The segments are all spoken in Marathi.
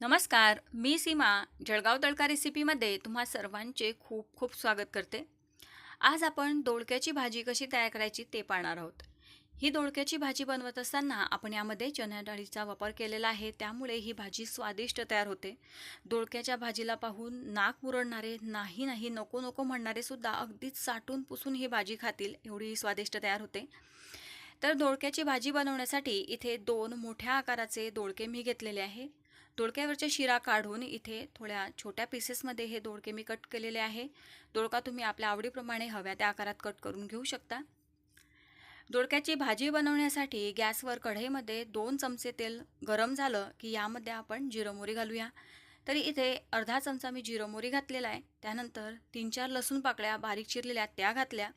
नमस्कार मी सीमा. जळगाव तडका रेसिपीमध्ये तुम्हा सर्वांचे खूप खूप स्वागत करते. आज आपण दोडक्याची भाजी कशी तयार करायची ते पाहणार आहोत. ही दोडक्याची भाजी बनवत असताना आपण यामध्ये चण्या डाळीचा वापर केलेला आहे त्यामुळे ही भाजी स्वादिष्ट तयार होते. दोडक्याच्या भाजीला पाहून नाक मुरडणारे नाही नाही नको नको म्हणणारे सुद्धा अगदीच साठून पुसून ही भाजी खातील एवढी ही स्वादिष्ट तयार होते. तर दोडक्याची भाजी बनवण्यासाठी इथे दोन मोठ्या आकाराचे दोडके मी घेतलेले आहे. दोडक्यावरच्या शिरा काढून इथे थोड्या छोट्या पीसेसमध्ये हे दोडके मी कट केलेले आहे. दोडका तुम्ही आपल्या आवडीप्रमाणे हव्या त्या आकारात कट करून घेऊ शकता. दोडक्याची भाजी बनवण्यासाठी गॅसवर कढईमध्ये दोन चमचे तेल गरम झालं की यामध्ये आपण जिरं मोहरी घालूया. तरी इथे अर्धा चमचा मी जिरं मोहरी घातलेला आहे. त्यानंतर तीन चार लसूण पाकळ्या बारीक चिरलेल्या त्या घातल्या.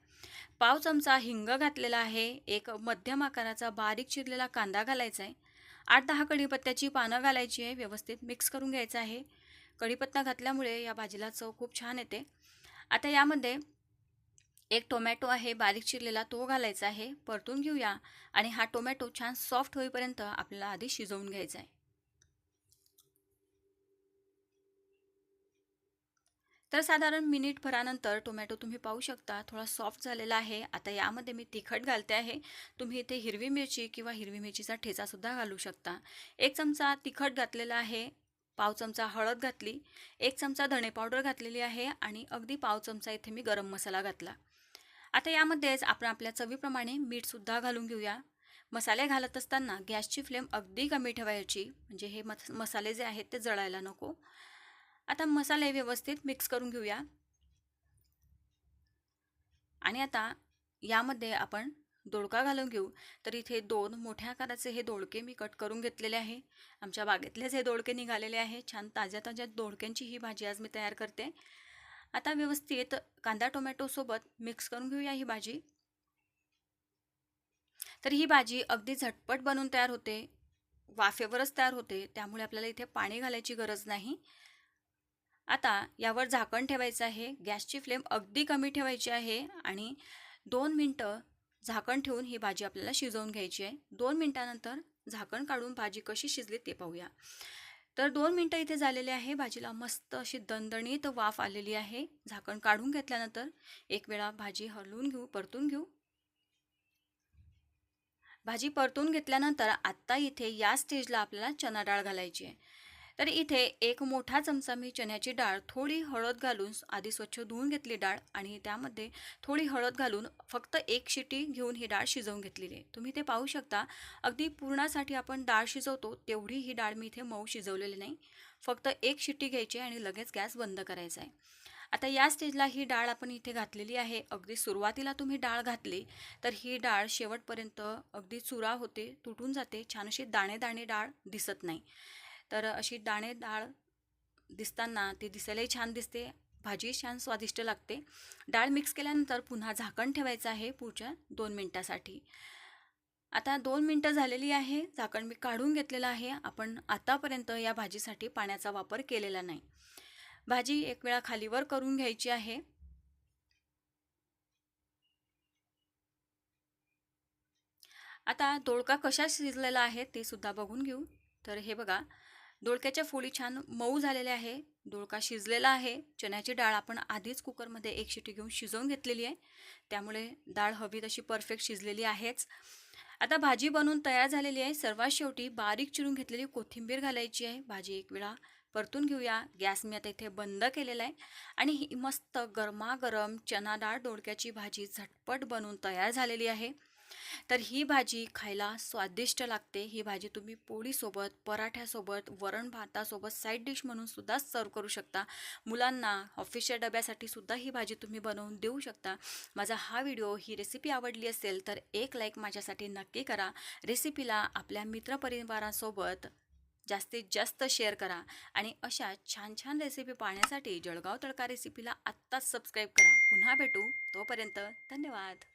पाव चमचा हिंग घातलेला आहे. एक मध्यम आकाराचा बारीक चिरलेला कांदा घालायचा आहे. आठ दहा कढीपत्त्याची पानं घालायची आहे व्यवस्थित मिक्स करून घ्यायचं आहे. कढीपत्ता घातल्यामुळे या भाजीला चव खूप छान येते. आता यामध्ये एक टोमॅटो आहे बारीक चिरलेला तो घालायचा आहे परतून घेऊया आणि हा टोमॅटो छान सॉफ्ट होईपर्यंत आपल्याला आधी शिजवून घ्यायचा आहे. तर साधारण मिनिटभरानंतर टोमॅटो तुम्ही पाहू शकता. थोडा सॉफ्ट झालेला आहे. आता यामध्ये मी तिखट घालते आहे. तुम्ही इथे हिरवी मिरची किंवा हिरवी मिरचीचा ठेचासुद्धा घालू शकता. एक चमचा तिखट घातलेला आहे. पाव चमचा हळद घातली. एक चमचा धणे पावडर घातलेली आहे आणि अगदी पाव चमचा इथे मी गरम मसाला घातला. आता यामध्येच आपण आपल्या चवीप्रमाणे मीठसुद्धा घालून घेऊया. मसाले घालत असताना गॅसची फ्लेम अगदी कमी ठेवायची. म्हणजे हे मस मसाले जे आहेत ते जळायला नको. आता मसाले व्यवस्थित मिक्स करून घेऊया. आणि आता यामध्ये आपण दोडका घालून घेऊ. तर इथे दोन मोठ्या आकाराचे हे दोडके मी कट करून घेतलेले आहे. आमच्या बागेतलेच हे दोडके निघालेले आहे. छान ताज्या ताज्या दोडक्यांची ही भाजी आज मी तयार करते. आता व्यवस्थित कांदा टोमॅटोसोबत मिक्स करून घेऊया ही भाजी. तर ही भाजी अगदी झटपट बनवून तयार होते. वाफेवरच तयार होते. त्यामुळे आपल्याला इथे पाणी घालायची गरज नाही. आता यावर झाकण ठेवायचं आहे. गॅसची फ्लेम अगदी कमी ठेवायची आहे आणि दोन मिनटं झाकण ठेवून ही भाजी आपल्याला शिजवून घ्यायची आहे. दोन मिनटानंतर झाकण काढून भाजी कशी शिजली ते पाहूया. तर दोन मिनटं इथे झालेले आहे. भाजीला मस्त अशी दणदणीत वाफ आलेली आहे. झाकण काढून घेतल्यानंतर एक वेळा भाजी हलवून घेऊ परतून घेऊ. भाजी परतून घेतल्यानंतर आत्ता इथे या स्टेजला आपल्याला चना डाळ घालायची आहे. तर इथे एक मोठा चमचा मी चण्याची डाळ थोडी हळद घालून आधी स्वच्छ धुवून घेतली डाळ आणि त्यामध्ये थोडी हळद घालून फक्त एक शिटी घेऊन ही डाळ शिजवून घेतलेली आहे. तुम्ही ते पाहू शकता अगदी पूर्णासाठी आपण डाळ शिजवतो तेवढी ही डाळ मी इथे मऊ शिजवलेली नाही. फक्त एक शिट्टी घ्यायची आणि लगेच गॅस बंद करायचा आहे. आता या स्टेजला ही डाळ आपण इथे घातलेली आहे. अगदी सुरुवातीला तुम्ही डाळ घातली तर ही डाळ शेवटपर्यंत अगदी चुरा होते तुटून जाते छान अशी दाणे दाणे डाळ दिसत नाही. तर अशी दाणे डाळ दिसताना ती दिसायलाही छान दिसते भाजी छान स्वादिष्ट लागते. डाळ मिक्स केल्यानंतर पुन्हा झाकण ठेवायचं आहे पुढच्या दोन मिनटासाठी. आता दोन मिनटं झालेली आहे झाकण मी काढून घेतलेलं आहे. आपण आतापर्यंत या भाजीसाठी पाण्याचा वापर केलेला नाही. भाजी एक वेळा खालीवर करून घ्यायची आहे. आता दोडका कशा शिजलेला आहे ते सुद्धा बघून घेऊ. तर हे बघा दोडक्याच्या फोडी छान मऊ झालेल्या आहे. दोडका शिजलेला आहे. चण्याची डाळ आपण आधीच कुकरमध्ये एक शिटी घेऊन शिजवून घेतलेली आहे. त्यामुळे डाळ हवी तशी परफेक्ट शिजलेली आहेच. आता भाजी बनवून तयार झालेली आहे. सर्वात शेवटी बारीक चिरून घेतलेली कोथिंबीर घालायची आहे. भाजी एक वेळा परतून घेऊया. गॅस मी आता इथे बंद केलेला आहे. आणि ही मस्त गरमागरम चना डाळ दोडक्याची भाजी झटपट बनवून तयार झालेली आहे. तर ही भाजी खायला स्वादिष्ट लागते. ही भाजी तुम्ही पोळीसोबत पराठ्यासोबत वरण भातासोबत साईड डिश म्हणून सुद्धा सर्व करू शकता. मुलांना ऑफिसच्या डब्यासाठी सुद्धा ही भाजी तुम्ही बनवून देऊ शकता. माझा हा व्हिडिओ ही रेसिपी आवडली असेल तर एक लाईक माझ्यासाठी नक्की करा. रेसिपीला आपल्या मित्रपरिवारासोबत जास्तीत जास्त शेअर करा आणि अशा छान छान रेसिपी पाहण्यासाठी जळगाव तडका रेसिपीला आत्ताच सबस्क्राईब करा. पुन्हा भेटू. तोपर्यंत धन्यवाद.